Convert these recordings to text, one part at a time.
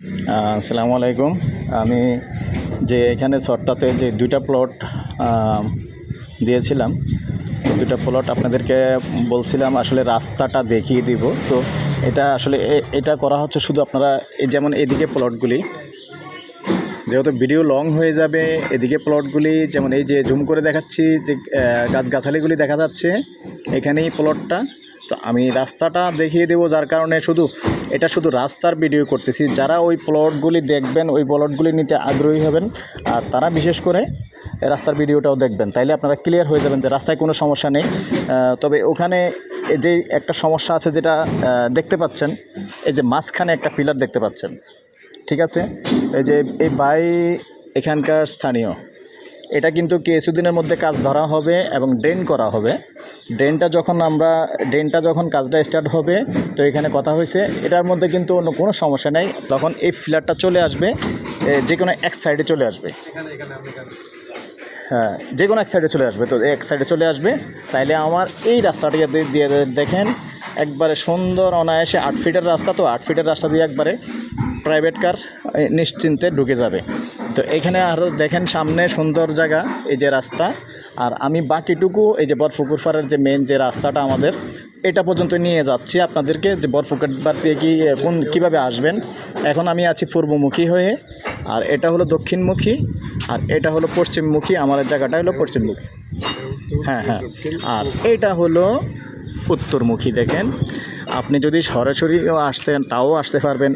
আসসালামু আলাইকুম। আমি যে এখানে শর্টটাতে যে দুইটা প্লট দিয়েছিলাম দুটা প্লট আপনাদেরকে বলছিলাম আসলে রাস্তাটা দেখিয়ে দিব। তো এটা আসলে এটা করা হচ্ছে শুধু আপনারা যেমন এদিকে প্লটগুলি যেহেতু ভিডিও লং হয়ে যাবে, এদিকে প্লটগুলি যেমন এই যে জুম করে দেখাচ্ছি, যে গাছগাছালিগুলি দেখা যাচ্ছে, এখানেই প্লটটা তো আমি রাস্তাটা দেখিয়ে দেবো, যার কারণে শুধু এটা শুধু রাস্তার ভিডিও করতেছি। যারা ওই প্লটগুলি দেখবেন, ওই প্লটগুলি নিতে আগ্রহী হবেন, আর তারা বিশেষ করে রাস্তার ভিডিওটাও দেখবেন। তাইলে আপনারা ক্লিয়ার হয়ে যাবেন যে রাস্তায় কোনো সমস্যা নেই। তবে ওখানে যে একটা সমস্যা আছে যেটা দেখতে পাচ্ছেন, এই যে মাঝখানে একটা পিলার দেখতে পাচ্ছেন। ঠিক আছে? এই যে এই বাই এখানকার স্থানীয়। এটা কিন্তু কিছুদিনের মধ্যে কাজ ধরা হবে এবং ড্রেন করা হবে। ড্রেনটা যখন আমরা ড্রেনটা যখন কাজটা স্টার্ট হবে তো এখানে কথা হয়েছে এটার মধ্যে কিন্তু অন্য কোনো সমস্যা নেই। তখন এই ফিলারটা চলে আসবে যে কোনো এক সাইডে চলে আসবে। হ্যাঁ যে কোনো এক সাইডে চলে আসবে তো এক সাইডে চলে আসবে। তাইলে আমার এই রাস্তাটি দিয়ে দিয়ে দেখেন একবারে সুন্দর অনায়াসে আট ফিটের রাস্তা তো আট ফিটের রাস্তা দিয়ে একবারে প্রাইভেট কার নিশ্চিন্তে ঢুকে যাবে। তো এখানে আরও দেখেন সামনে সুন্দর জায়গা, এই যে রাস্তা। আর আমি বাকিটুকু, এই যে বরফুকুর পাড়ের যে মেন যে রাস্তাটা আমাদের, এটা পর্যন্ত নিয়ে যাচ্ছি। আপনাদেরকে যে বরফুকুর পাড় দিয়ে কি কোন, কীভাবে আসবেন, এখন আমি আছি পূর্বমুখী হয়ে। আর এটা হলো দক্ষিণমুখী, আর এটা হলো পশ্চিমমুখী। আমার জায়গাটা হলো পশ্চিমমুখী। হ্যাঁ হ্যাঁ। আর এটা হলো উত্তরমুখী, দেখেন। আপনি যদি সরাসরিও আসতেন তাও আসতে পারবেন।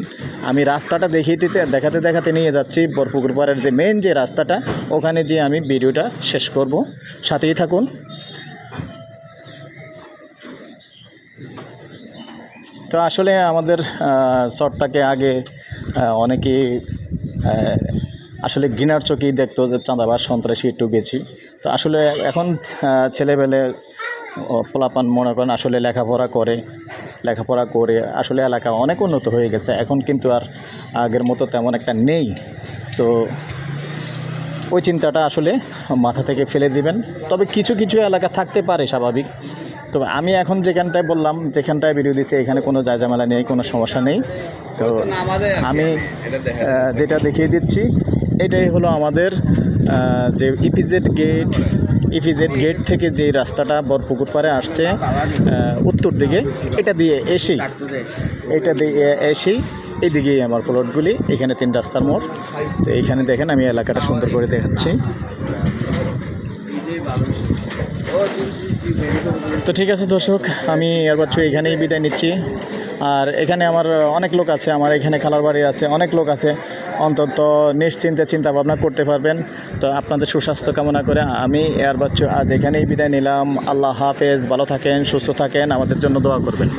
আমি রাস্তাটা দেখিয়ে দিতে দেখাতে দেখাতে নিয়ে যাচ্ছি। বরপুকুর পাড়ের যে মেন যে রাস্তাটা ওখানে যে আমি ভিডিওটা শেষ করব। সাথেই থাকুন। তো আসলে আমাদের শর্টটাকে আগে আহ, অনেকেই আসলে গিনার চোখেই দেখতো যে চাঁদাবাস সন্ত্রাসী একটু বেশি। তো আসলে এখন ছেলেবেলে পোলাপান মনে করেন আসলে লেখাপড়া করে লেখাপড়া করে আসলে এলাকা অনেক উন্নত হয়ে গেছে। এখন কিন্তু আর আগের মতো তেমন একটা নেই। তো ওই চিন্তাটা আসলে মাথা থেকে ফেলে দিবেন। তবে কিছু কিছু এলাকা থাকতে পারে স্বাভাবিক। তবে আমি এখন যেখানটায় বললাম, যেখানটায় ভিডিও দিছি, এখানে কোনো জায়জামেলা নেই, কোনো সমস্যা নেই। তো আমি যেটা দেখিয়ে দিচ্ছি, এটাই হলো আমাদের যে ইপিজেড গেট ইপিজেড গেট থেকে যে রাস্তাটা বরপুকুর পাড়ে আসছে উত্তর দিকে, এটা দিয়ে এসেই, এটা দিয়ে এসেই এইদিকেই আমার প্লটগুলি এখানে তিন রাস্তার মোড়। তো এইখানে দেখেন, আমি এলাকাটা সুন্দর করে দেখাচ্ছি। তো ঠিক আছে, দর্শক, আমি এর বছর এখানেই বিদায় নিচ্ছি। আর এখানে আমার অনেক লোক আছে, আমার এখানে খালার বাড়ি আছে, অনেক লোক আছে। অন্তত নিশ্চিন্তে চিন্তা ভাবনা করতে পারবেন। তো আপনাদের সুস্বাস্থ্য কামনা করে আমি এর বছর আজ এখানেই বিদায় নিলাম। আল্লাহ হাফেজ, ভালো থাকেন, সুস্থ থাকেন, আমাদের জন্য দোয়া করবেন।